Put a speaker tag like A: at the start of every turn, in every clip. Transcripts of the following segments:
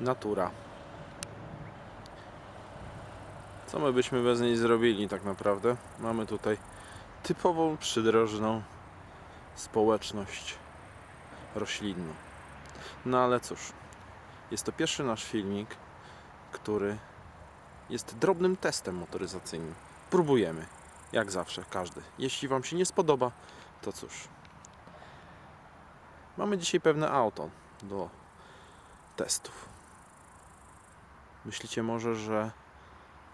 A: natura. Co my byśmy bez niej zrobili tak naprawdę? Mamy tutaj typową przydrożną społeczność roślinną. No ale cóż, jest to pierwszy nasz filmik, który jest drobnym testem motoryzacyjnym. Próbujemy, jak zawsze, każdy. Jeśli Wam się nie spodoba, to cóż. Mamy dzisiaj pewne auto do testów. Myślicie może, że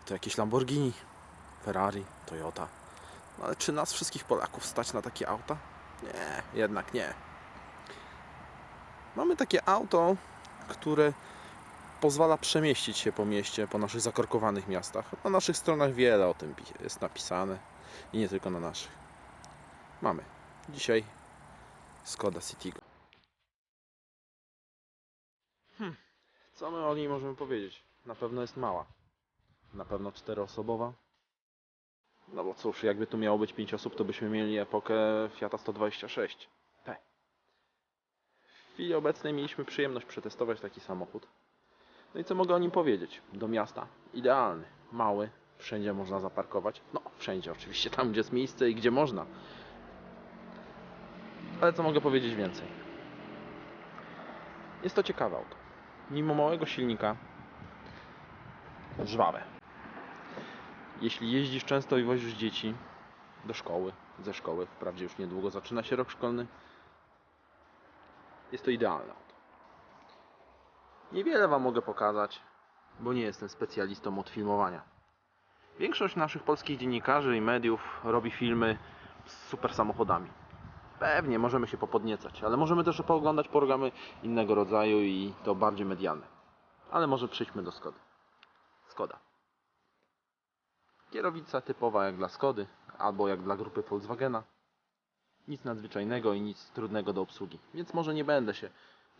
A: to jakieś Lamborghini, Ferrari, Toyota. No ale czy nas wszystkich Polaków stać na takie auta? Nie, jednak nie. Mamy takie auto, które pozwala przemieścić się po mieście, po naszych zakorkowanych miastach. Na naszych stronach wiele o tym jest napisane i nie tylko na naszych. Mamy. Dzisiaj Skoda Citigo. Hmm. Co my o niej możemy powiedzieć? Na pewno jest mała. Na pewno czteroosobowa. No bo cóż, jakby tu miało być 5 osób, to byśmy mieli epokę Fiata 126 P. W chwili obecnej mieliśmy przyjemność przetestować taki samochód. No i co mogę o nim powiedzieć? Do miasta idealny, mały, wszędzie można zaparkować. No, wszędzie oczywiście, tam gdzie jest miejsce i gdzie można. Ale co mogę powiedzieć więcej? Jest to ciekawe auto. Mimo małego silnika, żwawe. Jeśli jeździsz często i wozisz dzieci do szkoły, ze szkoły, wprawdzie już niedługo zaczyna się rok szkolny, jest to idealne. Niewiele Wam mogę pokazać, bo nie jestem specjalistą od filmowania. Większość naszych polskich dziennikarzy i mediów robi filmy z super samochodami. Pewnie możemy się popodniecać, ale możemy też pooglądać programy innego rodzaju i to bardziej medialne. Ale może przejdźmy do Skody. Skoda. Kierownica typowa jak dla Skody, albo jak dla grupy Volkswagena. Nic nadzwyczajnego i nic trudnego do obsługi, więc może nie będę się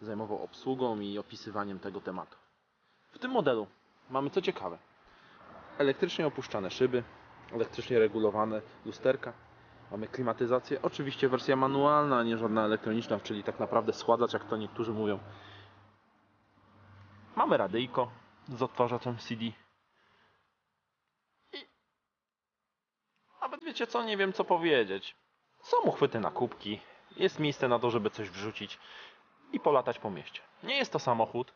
A: zajmował obsługą i opisywaniem tego tematu. W tym modelu mamy co ciekawe. Elektrycznie opuszczane szyby, elektrycznie regulowane lusterka, mamy klimatyzację, oczywiście wersja manualna, nie żadna elektroniczna, czyli tak naprawdę schładzacz, jak to niektórzy mówią. Mamy radyjko z odtwarzaczem CD. Nawet wiecie co, nie wiem co powiedzieć. Są uchwyty na kubki, jest miejsce na to, żeby coś wrzucić i polatać po mieście. Nie jest to samochód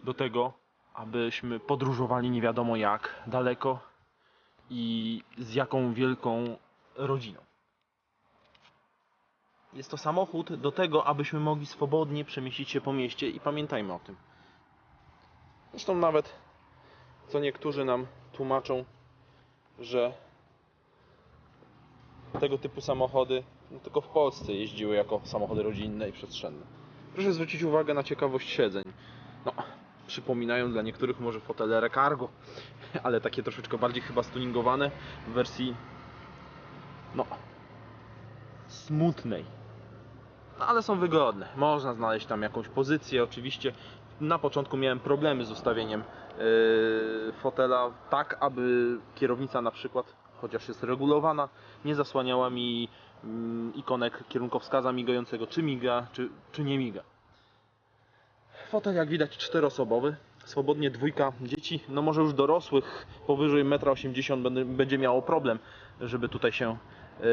A: do tego, abyśmy podróżowali nie wiadomo jak daleko i z jaką wielką rodziną. Jest to samochód do tego, abyśmy mogli swobodnie przemieścić się po mieście i pamiętajmy o tym. Zresztą nawet co niektórzy nam tłumaczą, że tego typu samochody no tylko w Polsce jeździły jako samochody rodzinne i przestrzenne. Proszę zwrócić uwagę na ciekawość siedzeń. No, przypominają dla niektórych może fotele cargo, ale takie troszeczkę bardziej chyba stuningowane w wersji no smutnej. No, ale są wygodne. Można znaleźć tam jakąś pozycję. Oczywiście na początku miałem problemy z ustawieniem yy, fotela tak, aby kierownica na przykład, chociaż jest regulowana, nie zasłaniała mi mm, ikonek kierunkowskaza migającego, czy miga, czy, czy nie miga. Fotel jak widać czteroosobowy, swobodnie dwójka dzieci, no może już dorosłych powyżej 1,80 m będzie miało problem, żeby tutaj się yy,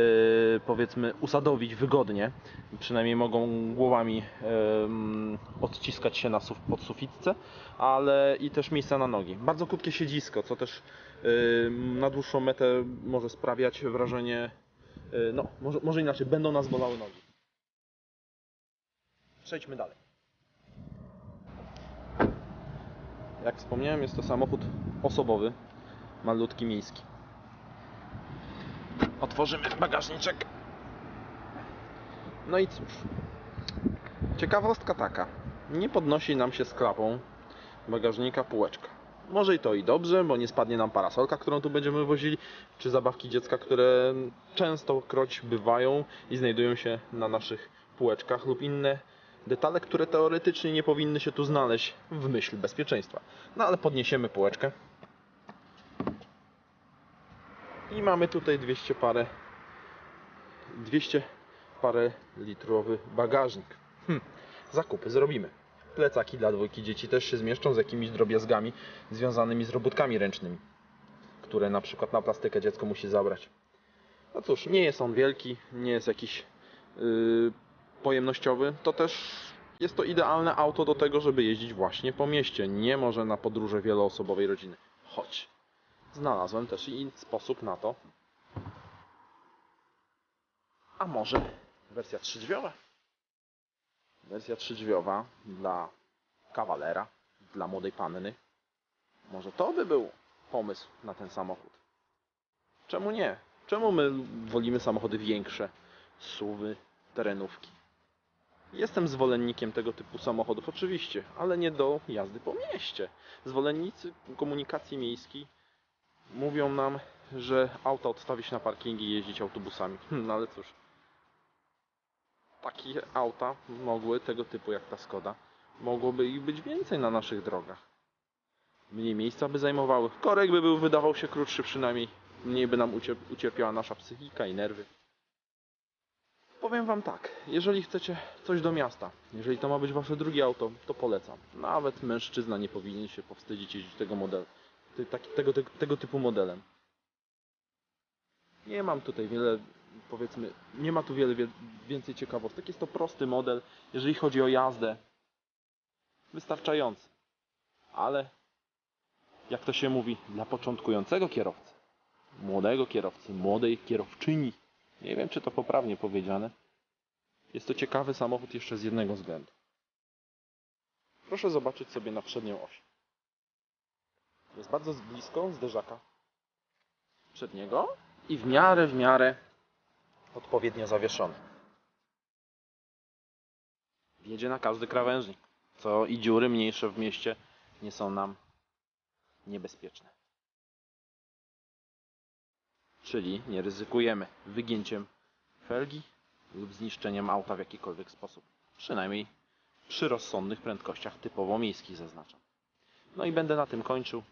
A: powiedzmy usadowić wygodnie. Przynajmniej mogą głowami yy, odciskać się na suf- ale i też miejsca na nogi. Bardzo krótkie siedzisko, co też na dłuższą metę może sprawiać wrażenie, yy, no może, może inaczej, będą nas bolały nogi. Przejdźmy dalej. Jak wspomniałem, jest to samochód osobowy, malutki miejski. Otworzymy bagażniczek. No i cóż. Ciekawostka taka. Nie podnosi nam się z klapą bagażnika półeczka. Może i to i dobrze, bo nie spadnie nam parasolka, którą tu będziemy wozili, czy zabawki dziecka, które często kroć bywają i znajdują się na naszych półeczkach lub inne detale, które teoretycznie nie powinny się tu znaleźć w myśl bezpieczeństwa. No ale podniesiemy półeczkę. I mamy tutaj 200 parę 200 parę litrowy bagażnik. Hm, zakupy zrobimy. Plecaki dla dwójki dzieci też się zmieszczą z jakimiś drobiazgami związanymi z robótkami ręcznymi, które na przykład na plastykę dziecko musi zabrać. No cóż, nie jest on wielki, nie jest jakiś yy, pojemnościowy, to też jest to idealne auto do tego, żeby jeździć właśnie po mieście, nie może na podróże wieloosobowej rodziny. Choć znalazłem też i sposób na to. A może wersja trzydrzwiowa? Wersja trzydrzwiowa dla kawalera, dla młodej panny. Może to by był pomysł na ten samochód. Czemu nie? Czemu my wolimy samochody większe? Suwy, terenówki. Jestem zwolennikiem tego typu samochodów, oczywiście, ale nie do jazdy po mieście. Zwolennicy komunikacji miejskiej mówią nam, że auta odstawić na parkingi i jeździć autobusami. No ale cóż, takie auta mogły, tego typu jak ta Skoda, mogłoby ich być więcej na naszych drogach. Mniej miejsca by zajmowały. Korek by był, wydawał się krótszy przynajmniej. Mniej by nam ucier- ucierpiała nasza psychika i nerwy. Powiem wam tak, jeżeli chcecie coś do miasta, jeżeli to ma być wasze drugie auto, to polecam. Nawet mężczyzna nie powinien się powstydzić jeździć tego modelu, tego, tego, tego typu modelem. Nie mam tutaj wiele, powiedzmy, nie ma tu wiele wie- więcej ciekawostek. Jest to prosty model, jeżeli chodzi o jazdę. Wystarczający. Ale, jak to się mówi, dla początkującego kierowcy, młodego kierowcy, młodej kierowczyni, nie wiem, czy to poprawnie powiedziane. Jest to ciekawy samochód jeszcze z jednego względu. Proszę zobaczyć sobie na przednią oś. Jest bardzo blisko zderzaka przedniego i w miarę, w miarę odpowiednio zawieszony. Jedzie na każdy krawężnik, co i dziury mniejsze w mieście nie są nam niebezpieczne. Czyli nie ryzykujemy wygięciem felgi lub zniszczeniem auta w jakikolwiek sposób. Przynajmniej przy rozsądnych prędkościach typowo miejskich zaznaczam. No i będę na tym kończył.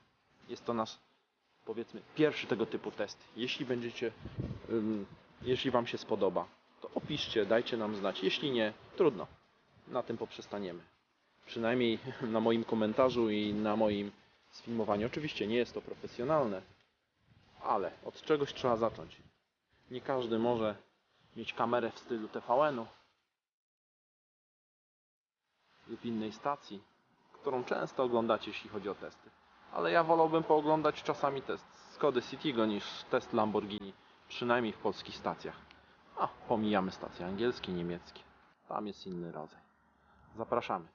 A: Jest to nasz, powiedzmy, pierwszy tego typu test. Jeśli będziecie, jeśli Wam się spodoba, to opiszcie, dajcie nam znać. Jeśli nie, trudno. Na tym poprzestaniemy. Przynajmniej na moim komentarzu i na moim sfilmowaniu. Oczywiście nie jest to profesjonalne, ale od czegoś trzeba zacząć. Nie każdy może mieć kamerę w stylu TVN-u lub innej stacji, którą często oglądacie, jeśli chodzi o testy. Ale ja wolałbym pooglądać czasami test Skody Citigo niż test Lamborghini, przynajmniej w polskich stacjach. A, pomijamy stacje angielskie, niemieckie. Tam jest inny rodzaj. Zapraszamy.